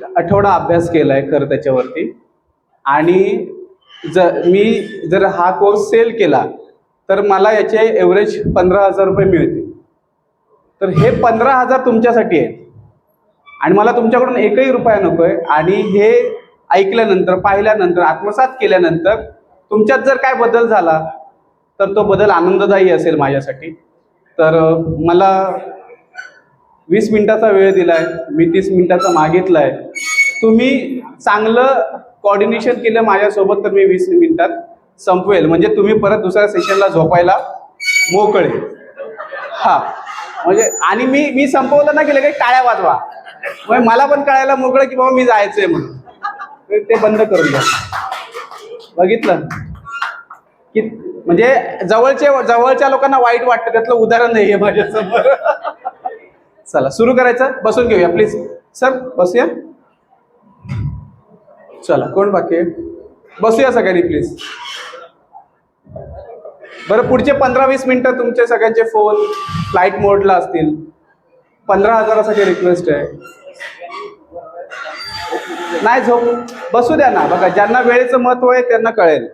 एक आठवडा अभ्यास केला आहे खरं त्याच्यावरती. आणि जर मी जर हा कोर्स सेल केला तर मला याचे एव्हरेज पंधरा हजार रुपये मिळतील. तर हे पंधरा हजार तुमच्यासाठी आहेत. आणि मला तुमच्याकडून एकही रुपया नको आहे आणि हे ऐकल्यानंतर पाहिल्यानंतर आत्मसात केल्यानंतर तुमच्यात जर काय बदल झाला तर तो बदल आनंददायी असेल माझ्यासाठी. तर मला वीस मिनिटाचा वेळ दिलाय मी तीस मिनिटाचा मागितलाय. तुम्ही चांगलं कॉर्डिनेशन केलं माझ्यासोबत तर मी वीस मिनिटात संपवेल. म्हणजे तुम्ही परत दुसऱ्या सेशनला झोपायला मोकळे. हा. म्हणजे आणि मी मी संपवलं ना केलं काही टाळ्या वाजवा. म्हणजे मला पण कळायला मोकळं की बाबा मी जायचंय म्हणून. ते बंद करून द्या. बघितलं? की म्हणजे जवळचे जवळच्या लोकांना वाईट वाटतं. त्यातलं उदाहरण नाही आहे माझ्यासमोर. चला सुरू करायचं? बसून घेऊया प्लीज सर बसूया? चला कोण बाकी आहे? बसूया सगळ्यांनी प्लीज बरं पुढचे पंधरा वीस मिनिटं तुमचे सगळ्यांचे फोन फ्लाईट मोडला असतील. पंधरा हजारासाठी रिक्वेस्ट आहे. नाही झोप. बसू द्या ना. बघा ज्यांना वेळेचं महत्त्व आहे त्यांना कळेल.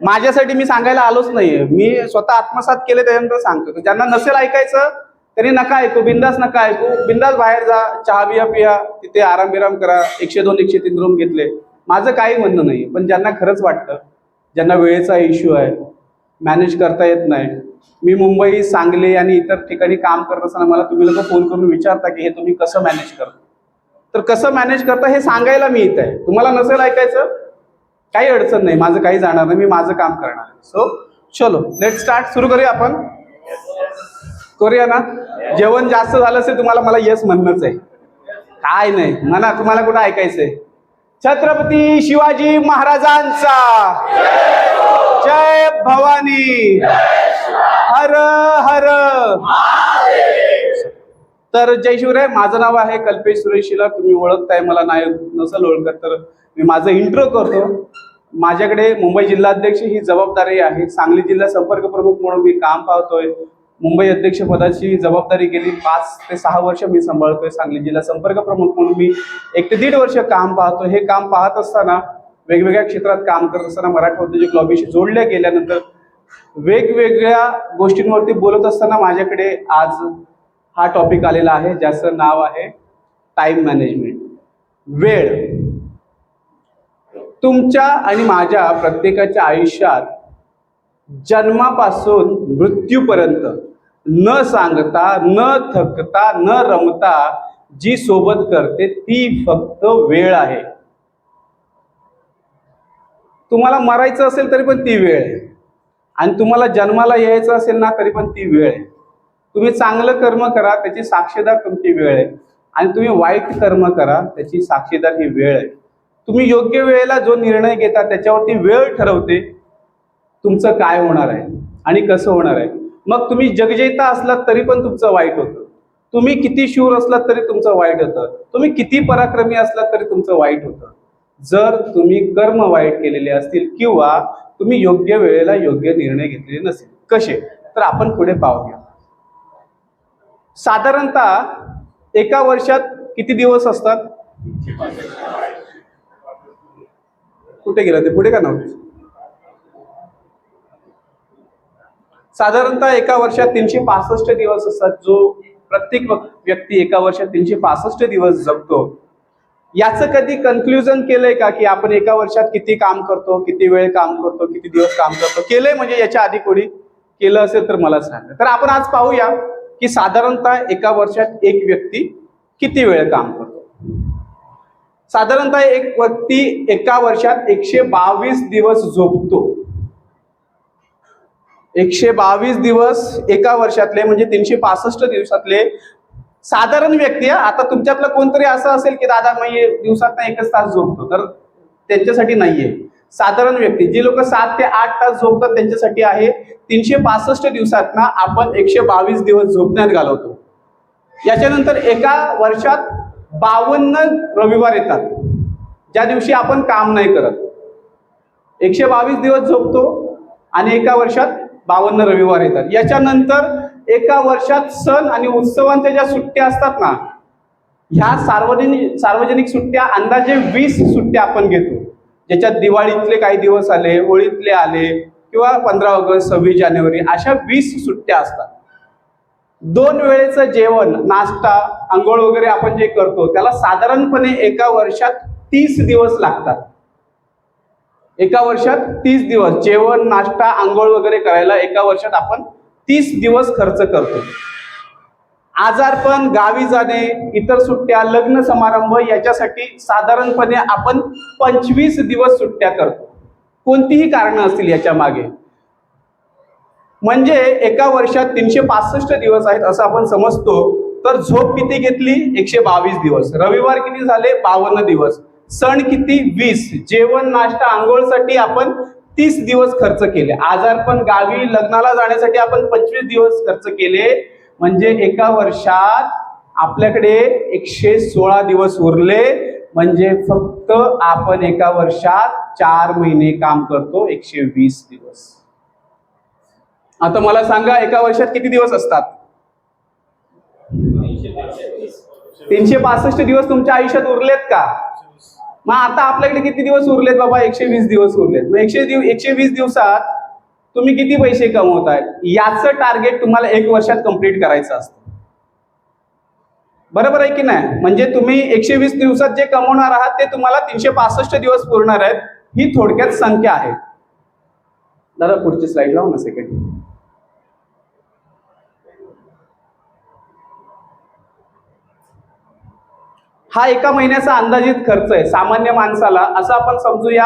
माझ्यासाठी मी सांगायला आलोच नाहीये. मी स्वतः आत्मसात केले त्याच्यानंतर सांगतो. ज्यांना नसेल ऐकायचं त्यांनी नका ऐकू बिंदास नका ऐकू. बिंदास बाहेर जा चहा बिया पिया तिथे आराम बिराम करा. एकशे दोन एकशे तीन रूम घेतले. माझं काही म्हणणं नाही पण ज्यांना खरंच वाटतं ज्यांना वेळेचा इश्यू आहे मॅनेज करता येत नाही. मी मुंबई सांगली आणि इतर ठिकाणी काम करत असताना मला तुम्ही लोक फोन करून विचारता की हे तुम्ही कसं मॅनेज करता? तर कसं मॅनेज करता हे सांगायला मी इथं आहे. तुम्हाला नसेल ऐकायचं? काही अडचण नाही माझं काही जाणार नाही मी माझं काम करणार सो चलो लेट स्टार्ट सुरू करूया आपण? करूया ना? जेवण जास्त झालं असेल तुम्हाला मला येस म्हणणंच आहे. काय नाही. म्हणा तुम्हाला कुठं ऐकायचंय? छत्रपती शिवाजी महाराजांचा. जय भवानी. हर हर. तर जय शिवराय माझं नाव आहे कल्पेश सुरेशीला तुम्ही ओळखताय मला नाही नसेल ओळखत तर मी माझं इंट्रो करतो. माझ्याकडे मुंबई जिल्हाध्यक्ष ही जबाबदारी आहे. सांगली जिल्हा संपर्क प्रमुख म्हणून मी काम पाहतोय. मुंबई अध्यक्षपदाची जबाबदारी गेली पाच ते सहा वर्ष मी सांभाळतोय सांगली जिल्हा संपर्क प्रमुख म्हणून मी एक ते दीड वर्ष काम पाहतो. हे काम पाहत असताना वेगवेगळ्या क्षेत्रात काम करत असताना मराठा उद्योजक लॉबीशी जोडल्या गेल्यानंतर वेगवेगळ्या गोष्टींवरती बोलत असताना माझ्याकडे आज हा टॉपिक आलेला आहे ज्याचं नाव आहे टाइम मॅनेजमेंट वेळ. तुमच्या आणि माझ्या प्रत्येकाच्या आयुष्यात जन्मापासून मृत्यूपर्यंत न सांगता न थकता न रमता जी सोबत करते ती फक्त वेळ आहे. तुम्हाला मरायचं असेल तरी पण ती वेळ आहे. आणि तुम्हाला जन्माला यायचं असेल ना तरी पण ती वेळ आहे. तुम्ही चांगलं कर्म करा त्याची साक्षीदार तुमची वेळ आहे. आणि तुम्ही वाईट कर्म करा त्याची साक्षीदार ही वेळ आहे. तुम्ही योग्य वेळेला जो निर्णय घेता त्याच्यावरती वेळ ठरवते तुमचं काय होणार आहे आणि कसं होणार आहे. मग तुम्ही जगजेता असलात तरी पण तुमचं वाईट होतं. तुम्ही किती शूर असलात तरी तुमचं वाईट होतं. तुम्ही किती पराक्रमी असलात तरी तुमचं वाईट होतं. जर तुम्ही कर्म वाईट केलेले असतील किंवा तुम्ही योग्य वेळेला योग्य निर्णय घेतलेले नसेल कसे? तर आपण पुढे पाहूया. साधारणतः एका वर्षात किती दिवस असतात? कुठे गेलं ते? पुढे का नव्हते? साधारणतः एका वर्षात तीनशे पासष्ट दिवस असतात. जो प्रत्येक व्यक्ती एका वर्षात तीनशे पासष्ट दिवस जगतो. याचं कधी कन्क्ल्युजन केलंय का? की आपण एका वर्षात किती काम करतो किती वेळ काम करतो किती दिवस काम करतो? केलंय म्हणजे याच्या आधी कोणी केलं असेल तर मला सांगा तर आपण आज पाहूया की साधारणतः एका वर्षात एक व्यक्ती किती वेळ काम करतो? साधारणतः एक व्यक्ती एका वर्षात एकशे बावीस दिवस झोपतो. एकशे बावीस दिवस एका वर्षातले म्हणजे तीनशे पासष्ट दिवसातले साधारण व्यक्ती आता तुमच्यातलं कोणतरी असं असेल की दादा मी दिवसात एकच तास झोपतो. तर त्यांच्यासाठी नाहीये. साधारण व्यक्ती जी लोक सात ते आठ तास झोपतात त्यांच्यासाठी आहे तीनशे पासष्ट दिवसात ना आपण एकशे बावीस दिवस झोपण्यात घालवतो. याच्यानंतर एका वर्षात बावन्न रविवार येतात ज्या दिवशी आपण काम नाही करत. एकशे बावीस दिवस झोपतो आणि एका वर्षात बावन्न रविवार येतात. याच्यानंतर एका वर्षात सण आणि उत्सवांच्या ज्या सुट्ट्या असतात ना ह्या सार्वजनिक सार्वजनिक सुट्ट्या अंदाजे वीस सुट्ट्या आपण घेतो. ज्याच्यात दिवाळीतले काही दिवस आले होळीतले आले किंवा पंधरा ऑगस्ट सव्वीस जानेवारी अशा वीस सुट्ट्या असतात. दोन वेळेचं जेवण नाश्ता आंघोळ वगैरे आपण जे करतो त्याला साधारणपणे एका वर्षात तीस दिवस लागतात. एका वर्षात तीस दिवस जेवण नाश्ता आंघोळ वगैरे करायला एका वर्षात आपण तीस दिवस खर्च करतो. आजारपण गावी जाणे इतर सुट्ट्या लग्न समारंभ याच्यासाठी साधारणपणे आपण पंचवीस दिवस सुट्ट्या करतो. कोणतीही कारणं असतील याच्या मागे. म्हणजे एका वर्षात तीनशे पासष्ट दिवस आहेत असं आपण समजतो तर झोप किती घेतली? एकशे बावीस दिवस. रविवार किती झाले? बावन्न दिवस. सण किती? वीस. जेवण नाश्ता आंघोळसाठी आपण तीस दिवस खर्च केले. आजारपण गावी लग्नाला जाण्यासाठी आपण पंचवीस दिवस खर्च केले. म्हणजे एका वर्षात आपल्याकडे एकशे सोळा दिवस उरले. म्हणजे फक्त आपण एका वर्षात चार महिने काम करतो एकशे वीस दिवस. आता मला सांगा एका वर्षात किती दिवस असतात? तीनशे पासष्ट दिवस तुमच्या आयुष्यात उरलेत का? मग आता आपल्याकडे किती दिवस उरलेत बाबा? एकशे वीस दिवस उरलेत. मग एकशे दिव एकशे वीस दिवसात तुम्ही किती पैसे कमवताय? याचं टार्गेट तुम्हाला एक वर्षात कंप्लीट करायचं असतं. बरोबर आहे की नाही? म्हणजे तुम्ही एकशे वीस दिवसात जे कमवणार आहात ते तुम्हाला तीनशे पासष्ट दिवस पुरणार आहेत. ही थोडक्यात संख्या आहे. दादा पुढची स्लाइड लावू ना सेकंड हा एका महिन्याचा अंदाजित खर्च आहे. सामान्य माणसाला असं आपण समजूया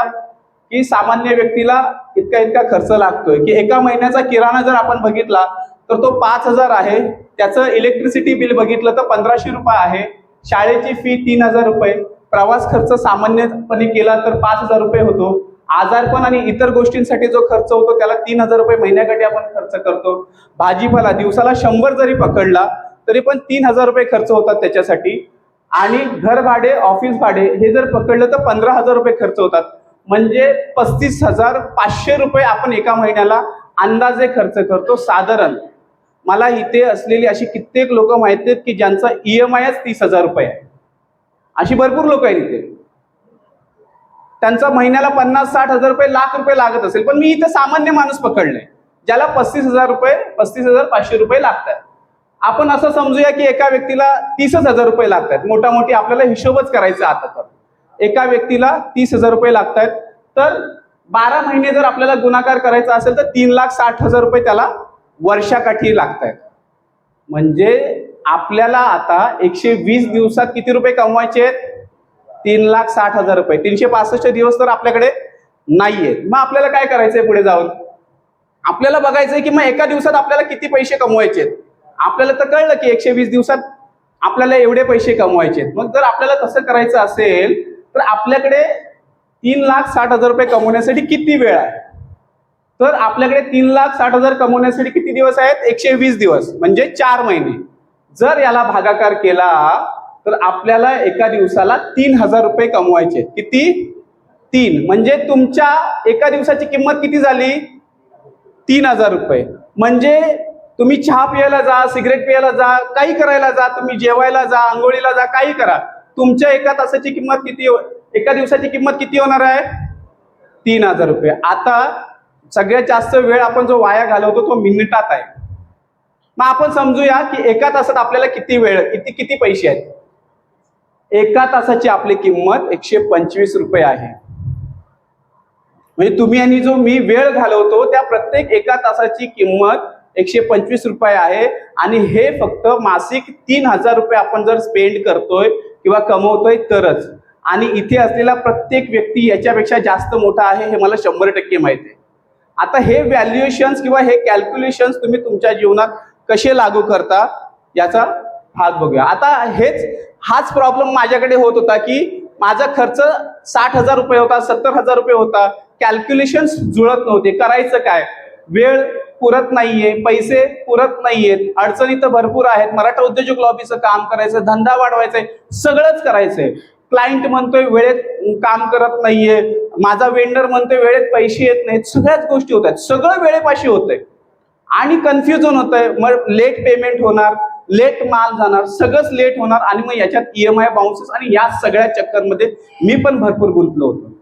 की सामान्य व्यक्तीला इतका इतका खर्च लागतोय की एका महिन्याचा किराणा जर आपण बघितला तर तो पाच हजार आहे. त्याचं इलेक्ट्रिसिटी बिल बघितलं तर पंधराशे रुपये आहे. शाळेची फी तीन हजार रुपये. प्रवास खर्च सामान्यपणे केला तर पाच हजार रुपये होतो. आजारपण आणि इतर गोष्टींसाठी जो खर्च होतो त्याला तीन हजार रुपये महिन्याकाठी आपण खर्च करतो. भाजीपाला दिवसाला शंभर जरी पकडला तरी पण तीन हजार रुपये खर्च होतात त्याच्यासाठी. आणि घर भाडे ऑफिस भाडे हे जर पकडलं तर पंधरा हजार रुपये खर्च होतात. म्हणजे पस्तीस हजार पाचशे रुपये आपण एका महिन्याला अंदाजे खर्च करतो साधारण. मला इथे असलेली अशी कित्येक लोक माहीत आहेत की ज्यांचा ई एम आयच तीस हजार रुपये आहे. अशी भरपूर लोक आहेत इथे. त्यांचा महिन्याला पन्नास साठ हजार रुपये लाख रुपये लागत असेल. पण मी इथे सामान्य माणूस पकडले ज्याला पस्तीस हजार रुपये पस्तीस हजार पाचशे रुपये लागतात. आपण असं समजूया की एका व्यक्तीला तीसच हजार रुपये लागतात मोठा मोठी आपल्याला हिशोबच करायचा आता तर. एका व्यक्तीला तीस हजार रुपये लागतात तर बारा महिने जर आपल्याला गुणाकार करायचा असेल तर तीन लाख साठ हजार रुपये त्याला वर्षाकाठी लागत आहेत म्हणजे आपल्याला आता एकशे वीस दिवसात किती रुपये कमवायचे आहेत? तीन लाख साठ हजार रुपये. तीनशे पासष्ट दिवस तर आपल्याकडे नाहीये. मग आपल्याला काय करायचंय पुढे जाऊन? आपल्याला बघायचंय की मग एका दिवसात आपल्याला किती पैसे कमवायचे आहेत? आपल्याला तर कळलं की एकशे वीस दिवसात आपल्याला एवढे पैसे कमवायचे मग जर आपल्याला तसं करायचं असेल तर आपल्याकडे तीन लाख साठ हजार रुपये कमवण्यासाठी किती वेळ आहे? तर आपल्याकडे तीन लाख साठ हजार कमवण्यासाठी किती दिवस आहेत? एकशे वीस दिवस म्हणजे चार महिने. जर याला भागाकार केला तर आपल्याला एका दिवसाला तीन हजार रुपये कमवायचे. किती? तीन. म्हणजे तुमच्या एका दिवसाची किंमत किती झाली? तीन हजार रुपये. म्हणजे तुम्ही चहा प्यायला जा सिगरेट प्यायला जा काही करायला जा तुम्ही जेवायला जा आंघोळीला जा काही करा. तुमच्या एका तासाची किंमत किती हो- एका दिवसाची किंमत किती होणार आहे? तीन हजार रुपये. आता सगळ्यात जास्त वेळ आपण जो वाया घालवतो तो मिनिटात आहे. मग आपण समजूया की एका तासात आपल्याला किती वेळ किती किती पैसे आहेत? एका तासाची आपली किंमत एकशे पंचवीस रुपये आहे. म्हणजे तुम्ही आणि जो मी वेळ घालवतो त्या प्रत्येक एका तासाची किंमत एकशे पंचवीस रुपये आहे. आणि हे फक्त मासिक तीन हजार रुपये आपण जर स्पेंड करतोय किंवा कमवतोय तरच. आणि इथे असलेला प्रत्येक व्यक्ती याच्यापेक्षा जास्त मोठा आहे हे मला शंभर टक्के माहिती आहे. आता हे व्हॅल्युएशन्स किंवा हे कॅल्क्युलेशन्स तुम्ही तुमच्या जीवनात कसे लागू करता याचा भाग बघूया. आता हेच हाच प्रॉब्लेम माझ्याकडे होत होता की माझा खर्च साठ हजार रुपये होता सत्तर हजार रुपये होता. कॅल्क्युलेशन्स जुळत नव्हते. करायचं काय? वेळ पुरत नाहीये पैसे पुरत नाहीयेत अडचणी तर भरपूर आहेत. मराठा उद्योजक लॉबीचं काम करायचं धंदा वाढवायचंय सगळंच करायचंय. क्लायंट म्हणतोय वेळेत काम करत नाहीये माझा वेंडर म्हणतोय वेळेत पैसे येत नाहीत सगळ्याच गोष्टी होत आहेत. सगळं वेळेपाशी होतंय. आणि कन्फ्युजन होतंय मग लेट पेमेंट होणार लेट माल जाणार सगळंच लेट होणार आणि मग याच्यात E ईएमआय बाउन्सेस आणि या सगळ्या चक्करमध्ये मी पण भरपूर गुंतलो होतो.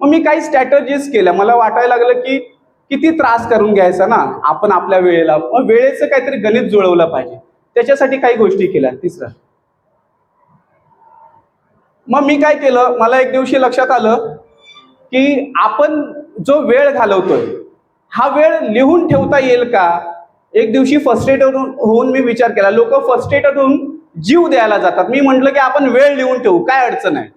मग मी काही स्ट्रॅटजीज केल्या. मला वाटायला लागलं की किती त्रास करून घ्यायचा ना आपण आपल्या वेळेला. मग वेळेचं काहीतरी गणित जुळवलं पाहिजे. त्याच्यासाठी काही गोष्टी केल्या. तिसरं. मग मी काय केलं? मला एक दिवशी लक्षात आलं की आपण जो वेळ घालवतोय हा वेळ लिहून ठेवता येईल का? एक दिवशी फर्स्टेटेड होऊन मी विचार केला. लोक फर्स्टेटेड होऊन जीव द्यायला जातात. मी म्हटलं की आपण वेळ लिहून ठेवू. काय अडचण आहे?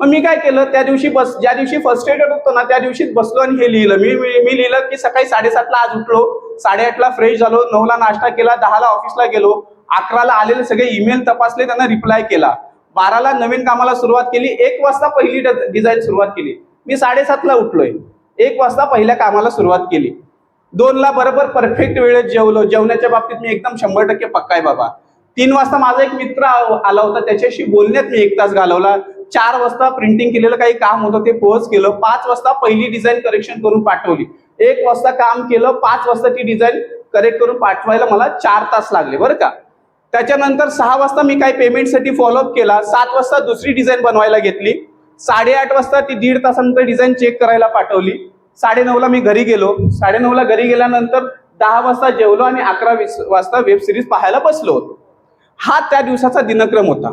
मग मी काय केलं? त्या दिवशी बस ज्या दिवशी फर्स्ट एड होतो ना त्या दिवशीच बसलो आणि हे लिहिलं. मी मी लिहिलं की सकाळी साडेसातला आज उठलो. साडेआठला फ्रेश झालो. नऊला नाश्ता केला. दहाला ऑफिसला गेलो. अकराला आलेले सगळे ईमेल तपासले. त्यांना रिप्लाय केला. बाराला नवीन कामाला सुरुवात केली. एक वाजता पहिली डिझाईन सुरुवात केली. मी साडेसातला उठलोय. एक वाजता पहिल्या कामाला सुरुवात केली. दोनला बरोबर परफेक्ट वेळेत जेवलो. जेवण्याच्या बाबतीत मी एकदम शंभर टक्के पक्का आहे बाबा. तीन वाजता माझा एक मित्र आला होता. त्याच्याशी बोलण्यात मी एक तास घालवला. चार वाजता प्रिंटिंग केलेलं काही काम होतं ते पोहोच केलं. पाच वाजता पहिली डिझाईन करेक्शन करून पाठवली. एक वाजता काम केलं पाच वाजता ती डिझाईन करेक्ट करून पाठवायला मला चार तास लागले बरं का? त्याच्यानंतर सहा वाजता मी काही पेमेंटसाठी फॉलोअप केला. सात वाजता दुसरी डिझाईन बनवायला घेतली. साडेआठ वाजता ती दीड तासानंतर डिझाईन चेक करायला पाठवली. साडेनऊला मी घरी गेलो. साडेनऊला घरी गेल्यानंतर दहा वाजता जेवलो आणि अकरा वीस वाजता वेब सिरीज पाहायला बसलो. होतो हा त्या दिवसाचा दिनक्रम होता.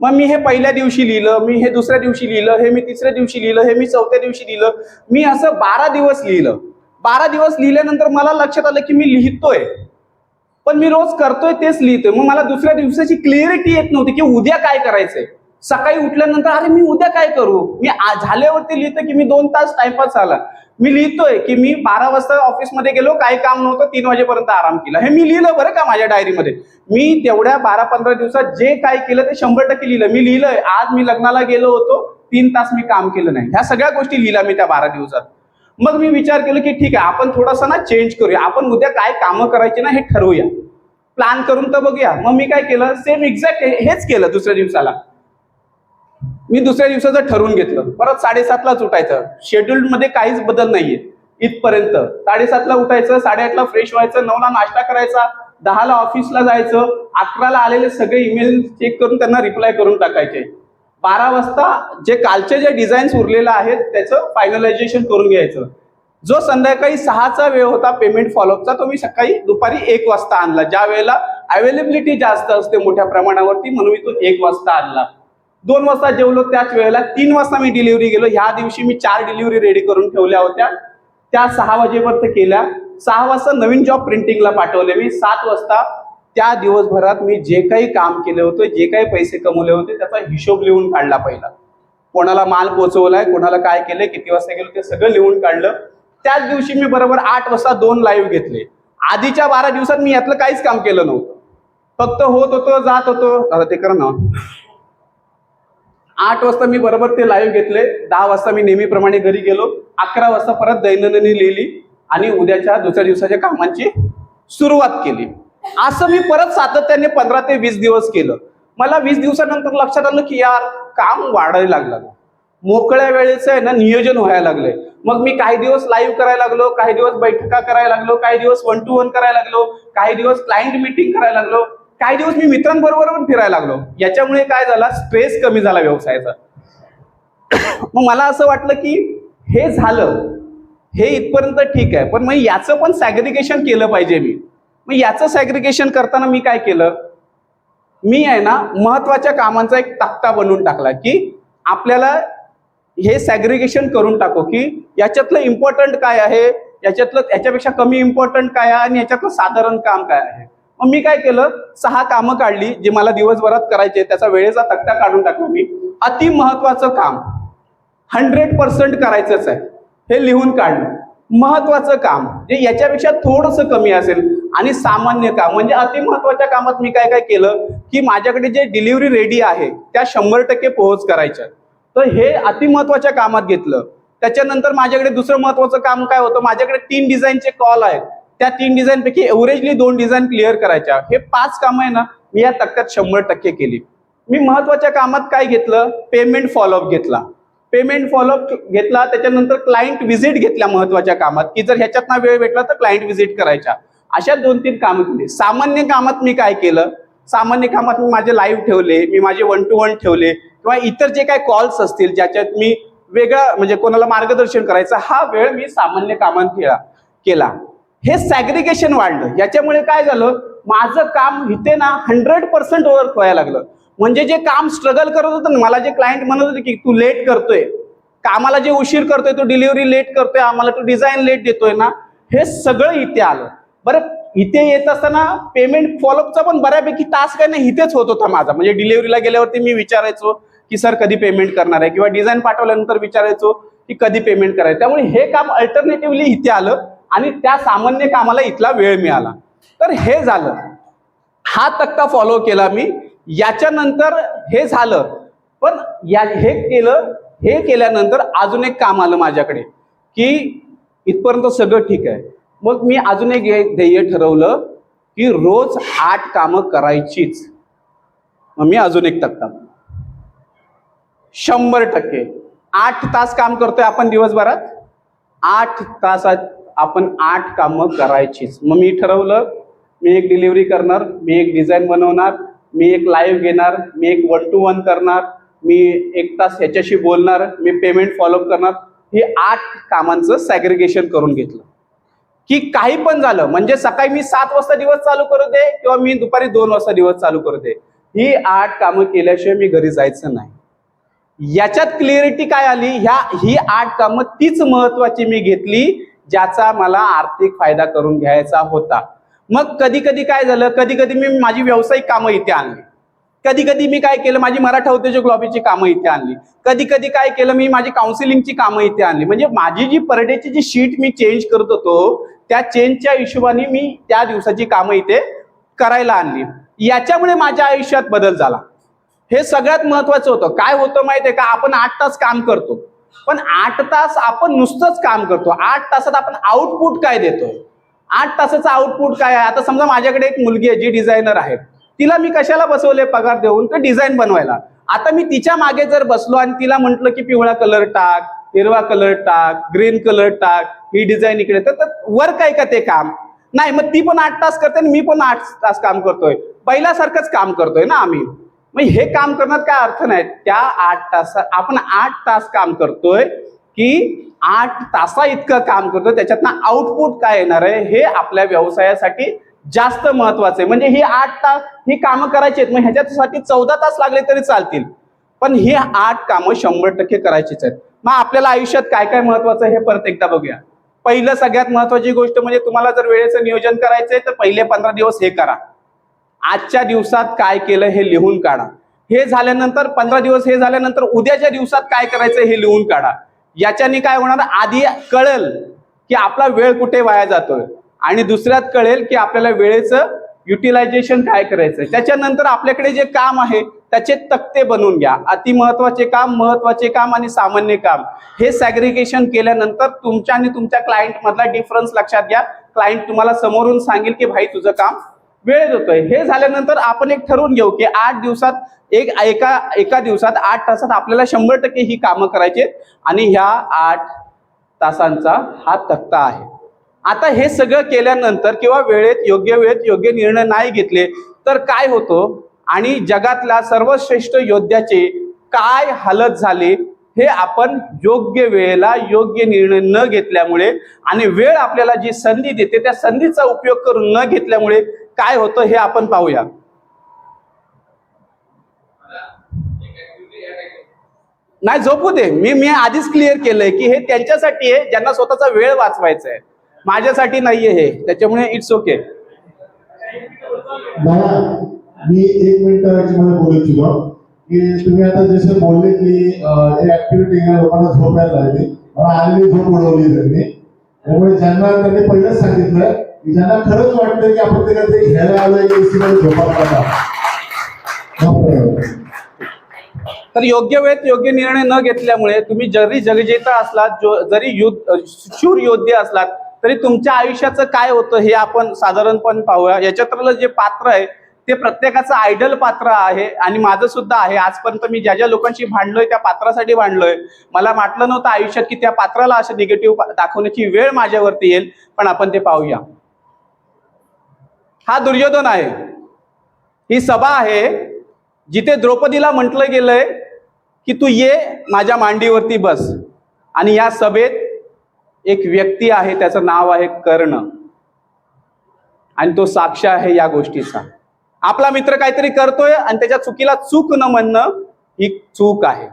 मग मी हे पहिल्या दिवशी लिहिलं मी हे दुसऱ्या दिवशी लिहिलं हे मी तिसऱ्या दिवशी लिहिलं हे मी चौथ्या दिवशी लिहिलं. मी असं बारा दिवस लिहिलं. बारा दिवस लिहिल्यानंतर मला लक्षात आलं की मी लिहितोय. पण मी रोज करतोय तेच लिहितोय. मग मला दुसऱ्या दिवसाची क्लिअरिटी येत नव्हती की उद्या काय करायचंय. सकाळी उठल्यानंतर अरे मी उद्या काय करू? मी झाल्यावरती लिहितो की मी दोन तास टाइमपास झाला. मी लिहितोय की मी बारा वाजता ऑफिसमध्ये गेलो काही काम नव्हतं तीन वाजेपर्यंत आराम केला. हे मी लिहिलं बरं का माझ्या डायरीमध्ये मी तेवढ्या बारा पंधरा दिवसात जे काय केलं ते शंभर टक्के लिहिलं. मी लिहिलंय आज मी लग्नाला गेलो होतो तीन तास मी काम केलं नाही. ह्या सगळ्या गोष्टी लिहिल्या मी त्या बारा दिवसात. मग मी विचार केला की ठीक आहे आपण थोडासा ना चेंज करूया. आपण उद्या काय कामं करायची ना हे ठरवूया. प्लॅन करून तर बघूया. मग मी काय केलं? सेम एक्झॅक्ट हेच केलं दुसऱ्या दिवसाला. मी दुसऱ्या दिवसाचं ठरवून घेतलं. परत साडेसातलाच उठायचं. शेड्यूल मध्ये काहीच बदल नाहीये. इथपर्यंत. साडेसातला उठायचं साडेआठला फ्रेश व्हायचं नऊला नाश्ता करायचा दहाला ऑफिसला जायचं अकराला आलेले सगळे ईमेल चेक करून त्यांना रिप्लाय करून टाकायचे. बारा वाजता जे कालचे जे डिझाईन्स उरलेले आहेत त्याचं फायनलायझेशन करून घ्यायचं. जो संध्याकाळी सहाचा वेळ होता पेमेंट फॉलोअपचा तो मी सकाळी दुपारी एक वाजता आणला. ज्या वेळेला अवेलेबिलिटी जास्त असते मोठ्या प्रमाणावरती म्हणून मी तो एक वाजता आणला. दोन वाजता जेवलो त्याच वेळेला तीन वाजता मी डिलिव्हरी गेलो. ह्या दिवशी मी चार डिलिव्हरी रेडी करून ठेवल्या होत्या. त्या सहा वाजेपर्यंत केल्या. सहा वाजता नवीन जॉब प्रिंटिंगला पाठवले मी. सात वाजता त्या दिवसभरात मी जे काही काम केले होते जे काही पैसे कमवले होते त्याचा हिशोब लिहून काढला पहिला. कोणाला माल पोचवलाय कोणाला काय केलंय किती वाजता गेलो ते सगळं लिहून काढलं. त्याच दिवशी मी बरोबर आठ वाजता दोन लाईव्ह घेतले. आधीच्या बारा दिवसात मी यातलं काहीच काम केलं नव्हतं. फक्त होत होतो जात होतो. आता ते कर ना. आठ वाजता मी बरोबर ते लाईव्ह घेतले दहा वाजता मी नेहमीप्रमाणे घरी गेलो. अकरा वाजता परत दैनंदिनी लिहिली आणि उद्याच्या दुसऱ्या दिवसाच्या कामांची सुरुवात केली. असं मी परत सातत्याने पंधरा ते वीस दिवस केलं. मला वीस दिवसानंतर लक्षात आलं की यार काम वाढायला लागलं. मोकळ्या वेळेचं आहे ना नियोजन व्हायला लागलंय. मग मी काही दिवस लाईव्ह करायला लागलो काही दिवस बैठका करायला लागलो काही दिवस वन टू वन करायला लागलो काही दिवस क्लायंट मीटिंग करायला लागलो. काही दिवस मी मित्रांबरोबर पण फिरायला लागलो. याच्यामुळे काय झाला स्ट्रेस कमी झाला व्यवसायाचा. मग मला असं वाटलं की हे झालं हे इथपर्यंत ठीक आहे. पण मग याचं पण सॅग्रिगेशन केलं पाहिजे मी. मग याचं सॅग्रिगेशन करताना मी काय केलं? मी आहे ना महत्त्वाच्या कामांचा एक तक्ता बनवून टाकला की आपल्याला हे सॅग्रिगेशन करून टाकू की याच्यातलं इम्पॉर्टंट काय आहे? याच्यातलं याच्यापेक्षा कमी इम्पॉर्टंट काय आहे? आणि याच्यातलं साधारण काम काय आहे? मग मी काय केलं? सहा कामं काढली जी मला दिवसभरात करायचे त्याचा वेळेचा तक्ता काढून टाकला मी. अति महत्वाचं काम हंड्रेड पर्सेंट करायचंच आहे. हे लिहून काढणं महत्वाचं काम जे याच्यापेक्षा थोडंसं कमी असेल आणि सामान्य काम म्हणजे अति महत्त्वाच्या कामात मी काय काय केलं? की माझ्याकडे जे डिलिव्हरी रेडी आहे त्या शंभर टक्के पोहोच करायच्या तर हे अति महत्त्वाच्या कामात घेतलं. त्याच्यानंतर माझ्याकडे दुसरं महत्वाचं काम काय होतं? माझ्याकडे तीन डिझाईनचे कॉल आहेत. त्या तीन डिझाईन पैकी एव्हरेजली दोन डिझाईन क्लिअर करायच्या. हे पाच कामं आहे ना मी या तक्त्यात शंभर टक्के केली. मी महत्त्वाच्या कामात काय घेतलं? पेमेंट फॉलोअप घेतला. पेमेंट फॉलोअप घेतला त्याच्यानंतर क्लायंट व्हिजिट घेतल्या महत्त्वाच्या कामात. की जर ह्याच्यात ना वेळ भेटला तर क्लायंट व्हिजिट करायच्या. अशा दोन तीन कामं केली. सामान्य कामात मी काय केलं? सामान्य कामात मी माझे लाईव्ह ठेवले मी माझे वन टू वन ठेवले किंवा इतर जे काही कॉल्स असतील ज्याच्यात मी वेगळा म्हणजे कोणाला मार्गदर्शन करायचं हा वेळ मी सामान्य कामात केला. केला. हे सॅग्रिगेशन वाढलं. याच्यामुळे काय झालं? माझं काम इथे ना हंड्रेड पर्सेंट वर्क व्हायला लागलं. म्हणजे जे काम स्ट्रगल करत होतं ना मला जे क्लायंट म्हणत होते की तू लेट करतोय. कामाला जे उशीर करतोय तो डिलिव्हरी लेट करतोय आम्हाला तो डिझाईन लेट देतोय ना हे सगळं इथे आलं. बरं इथे येत असताना पेमेंट फॉलोअपचा पण बऱ्यापैकी तास काही नाही इथेच होत होता माझा. म्हणजे डिलिव्हरीला गेल्यावरती मी विचारायचो की सर कधी पेमेंट करणार आहे? किंवा डिझाईन पाठवल्यानंतर विचारायचो की कधी पेमेंट करायचं? त्यामुळे हे काम अल्टरनेटिव्हली इथे आलं. आणि त्या सामान्य कामाला इथला वेळ मिळाला. तर हे झालं. हा तक्ता फॉलो केला मी. याच्यानंतर हे झालं. पण या हे केलं हे केल्यानंतर अजून एक काम आलं माझ्याकडे की इथपर्यंत सगळं ठीक आहे. मग मी अजून एक ध्येय ठरवलं की रोज आठ कामं करायचीच. मग मी अजून एक तक्ता. शंभर टक्के. आठ तास काम करतोय आपण दिवसभरात? आठ तासात आपण आठ कामं करायचीच. मग मी ठरवलं मी एक डिलिव्हरी करणार मी एक डिझाईन बनवणार मी एक लाईव्ह घेणार मी एक वन टू वन करणार मी एक तास ह्याच्याशी बोलणार मी पेमेंट फॉलोअप करणार. हे आठ कामांचं सॅग्रिगेशन करून घेतलं. की काही पण झालं म्हणजे सकाळी मी सात वाजता दिवस चालू करू दे किंवा मी दुपारी दोन वाजता दिवस चालू करू दे ही आठ कामं केल्याशिवाय मी घरी जायचं नाही. याच्यात क्लिअरिटी काय आली? ह्या ही आठ कामं तीच महत्वाची मी घेतली ज्याचा मला आर्थिक फायदा करून घ्यायचा होता. मग कधी कधी काय झालं? कधी कधी मी माझी व्यावसायिक कामं इथे आणली. कधी कधी मी काय केलं? माझी मराठा उद्योजक लॉबीची कामं इथे आणली. कधी कधी काय केलं? मी माझी काउन्सिलिंगची कामं इथे आणली. म्हणजे माझी जी पर डेची जी शीट मी चेंज करत होतो त्या चेंजच्या हिशोबाने मी त्या दिवसाची कामं इथे करायला आणली. याच्यामुळे माझ्या आयुष्यात बदल झाला. हे सगळ्यात महत्वाचं होतं. काय होतं माहितीये का? आपण आठ तास काम करतो. पण आठ तास आपण नुसतंच काम करतो. आठ तासात आपण आउटपुट काय देतोय? आठ तासाचं आउटपुट काय आहे? आता समजा माझ्याकडे एक मुलगी आहे जी डिझायनर आहे. तिला मी कशाला बसवले पगार देऊन? तर डिझाईन बनवायला. आता मी तिच्यामागे जर बसलो आणि तिला म्हंटल की पिवळा कलर टाक हिरवा कलर टाक ग्रीन कलर टाक ही डिझाईन इकडे तर वर्क आहे का ते काम? नाही मग ती पण आठ तास करते आणि मी पण आठ तास काम करतोय. पहिल्यासारखंच काम करतोय ना आम्ही. मग हे काम करण्यात काय अर्थ नाही? त्या आठ तास आपण आठ तास काम करतोय की आठ तासा इतकं काम करतोय त्याच्यातनं आउटपुट काय येणार आहे हे आपल्या व्यवसायासाठी जास्त महत्वाचं आहे. म्हणजे ही आठ तास ही कामं करायची आहेत मग ह्याच्यासाठी चौदा तास लागले तरी चालतील. पण ही आठ कामं शंभर टक्के करायचीच आहेत. मग आपल्याला आयुष्यात काय काय महत्वाचं आहे हे परत एकदा बघूया. पहिलं सगळ्यात महत्वाची गोष्ट म्हणजे तुम्हाला जर वेळेचं नियोजन करायचंय तर पहिले पंधरा दिवस हे करा. आजच्या दिवसात काय केलं हे लिहून काढा. हे झाल्यानंतर पंधरा दिवस हे झाल्यानंतर उद्याच्या दिवसात काय करायचं हे लिहून काढा. याच्याने काय होणार? आधी कळेल की आपला वेळ कुठे वाया जातोय आणि दुसऱ्यात कळेल की आपल्याला वेळेचं युटिलायझेशन काय करायचं त्याच्यानंतर आपल्याकडे जे काम आहे त्याचे तक्ते बनवून घ्या. अति महत्त्वाचे काम महत्त्वाचे काम आणि सामान्य काम. हे सॅग्रिगेशन केल्यानंतर तुमच्या आणि तुमच्या क्लायंटमधला डिफरन्स लक्षात घ्या. क्लायंट तुम्हाला समोरून सांगेल की भाई तुझं काम वेळेत देतोय. हे झाल्यानंतर आपण एक ठरवून घेऊ की आठ दिवसात एक एका एका दिवसात आठ तासात आपल्याला शंभर टक्के ही कामं करायची आणि ह्या आठ तासांचा हा तक्ता आहे. आता हे सगळं केल्यानंतर किंवा वेळेत योग्य वेळेत योग्य निर्णय नाही घेतले तर काय होतं? आणि जगातल्या सर्वश्रेष्ठ योद्ध्याचे काय हालत झाली? हे आपण योग्य वेळेला योग्य निर्णय न घेतल्यामुळे आणि वेळ आपल्याला जी संधी देते त्या संधीचा उपयोग करून न घेतल्यामुळे काय होतं हे आपण पाहूया. नाही झोपू दे. मी मी आधीच क्लिअर केलंय की हे त्यांच्यासाठी आहे ज्यांना स्वतःचा वेळ वाचवायचा आहे. माझ्यासाठी नाहीये हे. त्याच्यामुळे इट्स ओके मी एक मिनिट याच्यामध्ये बोलू इच्छितो. की तुम्ही आता जसे बोलले की अं, ऍक्टिव्हिटी लोकांना झोप यायला लागली. आलेली झोप उडवली त्यांनी. त्यामुळे ज्यांना त्यांनी पहिलंच सांगितलं ज्यांना खरंच वाटतं की आपण ते घ्यायला आलोय की एसी झोपा तर योग्य वेळेत योग्य निर्णय न घेतल्यामुळे तुम्ही जरी जगजेता असलात जो जरी युद्ध शूर योद्धे असलात तरी तुमच्या आयुष्याचं काय होतं हे आपण साधारणपणे पाहूया. याच्यातलं जे पात्र आहे ते प्रत्येकाचं आयडल पात्र आहे आणि माझं सुद्धा आहे. आजपर्यंत मी ज्या ज्या लोकांशी भांडलोय त्या पात्रासाठी भांडलोय. मला वाटलं नव्हतं आयुष्यात की त्या पात्राला असं निगेटिव्ह दाखवण्याची वेळ माझ्यावरती येईल पण आपण ते पाहूया. हा दुर्योधन आहे. ही सभा आहे जिथे द्रौपदीला म्हटलं गेलंय की तू ये माझ्या मांडीवरती बस. आणि या सभेत एक व्यक्ती आहे त्याचं नाव आहे कर्ण. आणि तो साक्ष आहे या गोष्टीचा. आपला मित्र काहीतरी करतोय आणि त्याच्या चुकीला चूक न म्हणणं ही चूक आहे.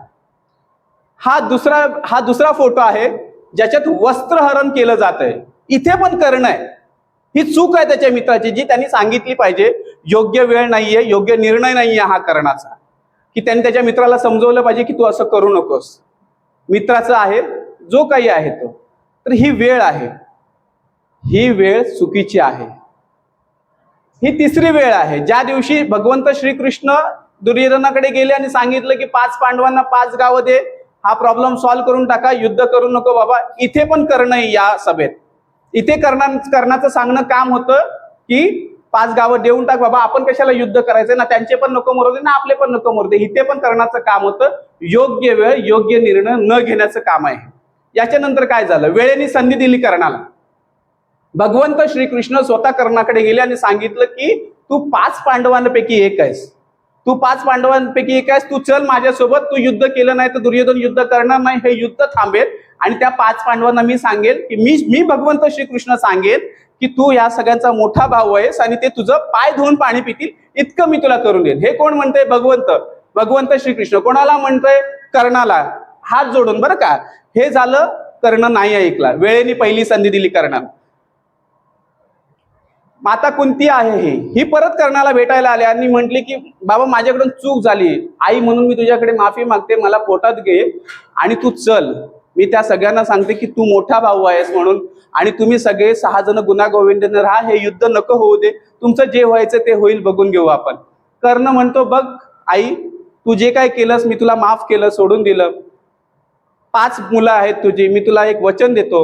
हा दुसरा हा दुसरा फोटो आहे ज्याच्यात वस्त्रहरण केलं जात आहे इथे पण कर्ण आहे. ही चूक आहे त्याच्या मित्राची जी त्यांनी सांगितली पाहिजे. योग्य वेळ नाहीये योग्य निर्णय नाहीये हा करण्याचा. की त्यांनी त्याच्या मित्राला समजवलं पाहिजे की तू असं करू नकोस. मित्राचं आहे जो काही आहे तो. तर ही वेळ आहे. ही वेळ चुकीची आहे. ही तिसरी वेळ आहे. ज्या दिवशी भगवंत श्रीकृष्ण दुर्योधनाकडे गेले आणि सांगितलं की पाच पांडवांना पाच गावं दे हा प्रॉब्लेम सॉल्व्ह करून टाका युद्ध करू नको बाबा इथे पण करणं आहे या सभेत. इथे करणा करण्याचं सांगणं काम होतं की पाच गावं देऊन टाक बाबा आपण कशाला युद्ध करायचं? ना त्यांचे पण नको मरू दे ना आपले पण नको मरू दे. इथे पण करण्याचं काम होतं. योग्य वेळ योग्य निर्णय न घेण्याचं काम आहे. याच्यानंतर काय झालं? वेळेने संधी दिली कर्णाला भगवंत श्रीकृष्ण स्वतः कर्णाकडे गेले आणि सांगितलं की तू पाच पांडवांपैकी एक आहेस. तू पाच पांडवांपैकी एक आहेस. तू चल माझ्यासोबत. तू युद्ध केलं नाही तर दुर्योधन युद्ध करणार नाही. हे युद्ध थांबेल. आणि त्या पाच पांडवांना मी सांगेल की मी मी भगवंत श्रीकृष्ण सांगेल की तू या सगळ्यांचा मोठा भाऊ आहेस आणि ते तुझं पाय धुवून पाणी पितील. इतकं मी तुला करून देईल हे कोण म्हणतंय? भगवंत. भगवंत श्रीकृष्ण. कोणाला म्हणतंय? कर्णाला. हात जोडून बरं का? हे झालं कर्ण नाही ऐकला. वेळेने पहिली संधी दिली कर्णाला माता कोणती आहे ही. ही परत कर्णाला भेटायला आली आणि म्हटली की बाबा माझ्याकडून चूक झाली. आई म्हणून मी तुझ्याकडे माफी मागते. मला पोटात घे आणि तू चल. मी त्या सगळ्यांना सांगते की तू मोठा भाऊ आहेस म्हणून. आणि तुम्ही सगळे सहा जण गुन्हा गोविंदने राहा हे युद्ध नको होऊ दे. तुमचं जे व्हायचं ते होईल बघून घेऊ आपण. कर्ण म्हणतो बघ आई तू जे काय केलंस मी तुला माफ केलं सोडून दिलं. पाच मुलं आहेत तुझी मी तुला एक वचन देतो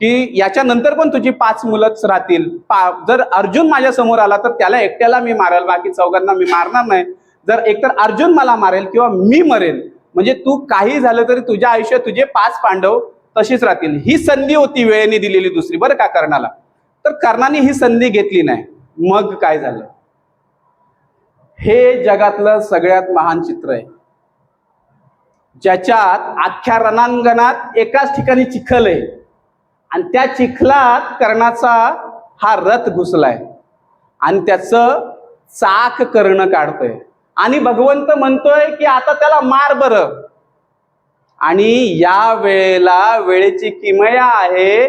की याच्यानंतर पण तुझी पाच मुलंच राहतील. पा जर अर्जुन माझ्यासमोर आला तर त्याला एकट्याला मी मारेल बाकी चौघांना मी मारणार नाही. जर एकतर अर्जुन मला मारेल किंवा मी मरेल म्हणजे तू काही झालं तरी तुझ्या आयुष्यात तुझे पाच पांडव तशीच राहतील. ही संधी होती वेळेने दिलेली दुसरी बरं का कर्णाला? तर कर्णाने ही संधी घेतली नाही. मग काय झालं? हे जगातलं सगळ्यात महान चित्र आहे. ज्याच्यात अख्ख्या रणांगणात एकाच ठिकाणी चिखल आहे. आणि त्या चिखलात कर्णाचा हा रथ घुसलाय. आणि त्याचं चाक कर्ण काढतोय. आणि भगवंत म्हणतोय की आता त्याला मार बरं. आणि या वेळेला वेळेची किमया आहे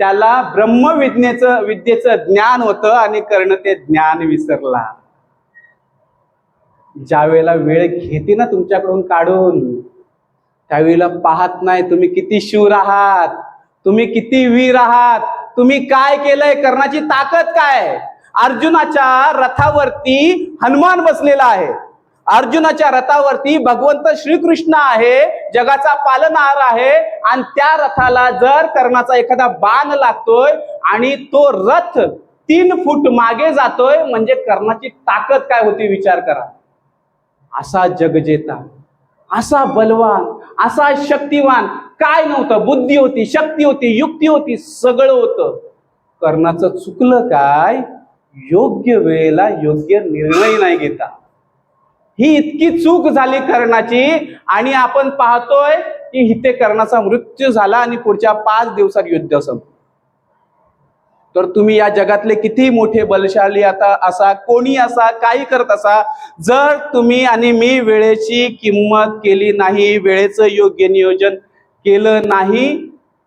त्याला ब्रह्मविद्येचं विद्येचं ज्ञान होतं आणि कर्ण ते ज्ञान विसरला. ज्या वेळेला वेळ घेते ना तुमच्याकडून काढून त्यावेळेला पाहत नाही तुम्ही किती शूर आहात तुम्ही किती वीर आहात तुम्ही काय केलंय कर्णाची ताकद काय? अर्जुनाच्या रथावरती हनुमान बसलेला आहे. अर्जुनाच्या रथावरती भगवंत श्रीकृष्ण आहे जगाचा पालनहार आहे आणि त्या रथाला जर कर्णाचा एखादा बाण लागतोय आणि तो रथ तीन फूट मागे जातोय म्हणजे कर्णाची ताकद काय होती विचार करा. असा जगजेता असा बलवान असा शक्तिवान काय नव्हतं बुद्धी होती शक्ती होती युक्ती होती सगळं होतं. कर्णाचं चुकलं काय? योग्य वेळेला योग्य निर्णय नाही घेता. ही इतकी चूक झाली कर्णाची आणि आपण पाहतोय की हिते कर्णाचा मृत्यू झाला आणि पुढच्या पाच दिवसात युद्ध संपलं. तर तुम्ही या जगातले किती मोठे बलशाली आता असा कोणी असा काही करत असा जर तुम्ही आणि मी वेळेची किंमत केली नाही वेळेचं योग्य नियोजन केलं नाही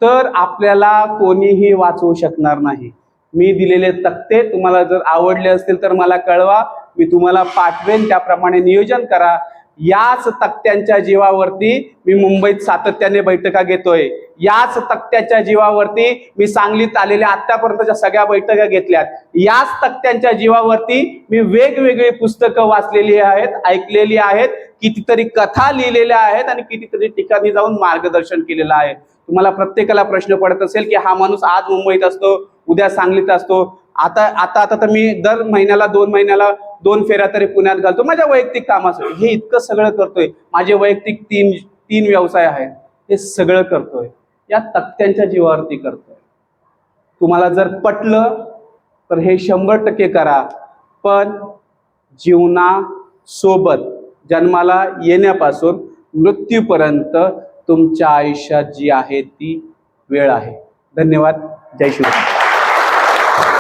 तर आपल्याला कोणीही वाचवू शकणार नाही. मी दिलेले तक्ते तुम्हाला जर आवडले असतील तर मला कळवा. मी तुम्हाला पाठवेन त्याप्रमाणे नियोजन करा. याच तक्त्यांच्या जीवावरती मी मुंबईत सातत्याने बैठका घेतोय. याच तक्त्याच्या जीवावरती मी सांगलीत आलेल्या आत्तापर्यंतच्या सगळ्या बैठका घेतल्यात. याच तक्त्यांच्या जीवावरती मी वेगवेगळी पुस्तकं वाचलेली आहेत ऐकलेली आहेत कितीतरी कथा लिहिलेल्या आहेत आणि कितीतरी ठिकाणी जाऊन मार्गदर्शन केलेलं आहे. तुम्हाला प्रत्येकाला प्रश्न पडत असेल की हा माणूस आज मुंबईत असतो उद्या सांगलीत असतो. आता आता आता तर मी दर महिन्याला दोन महिन्याला दोन फेऱ्या तरी पुण्यात घालतो. माझ्या वैयक्तिक कामासाठी. हे इतकं सगळं करतोय. माझे वैयक्तिक तीन तीन व्यवसाय आहेत. हे सगळं करतोय. या तक्त्यांच्या जीवावरती करतोय. तुम्हाला जर पटलं तर हे शंभर टक्के करा. पण जीवनासोबत जन्माला येण्यापासून मृत्यूपर्यंत तुमच्या आयुष्यात जी आहे ती वेळ आहे. धन्यवाद. जय शिवराय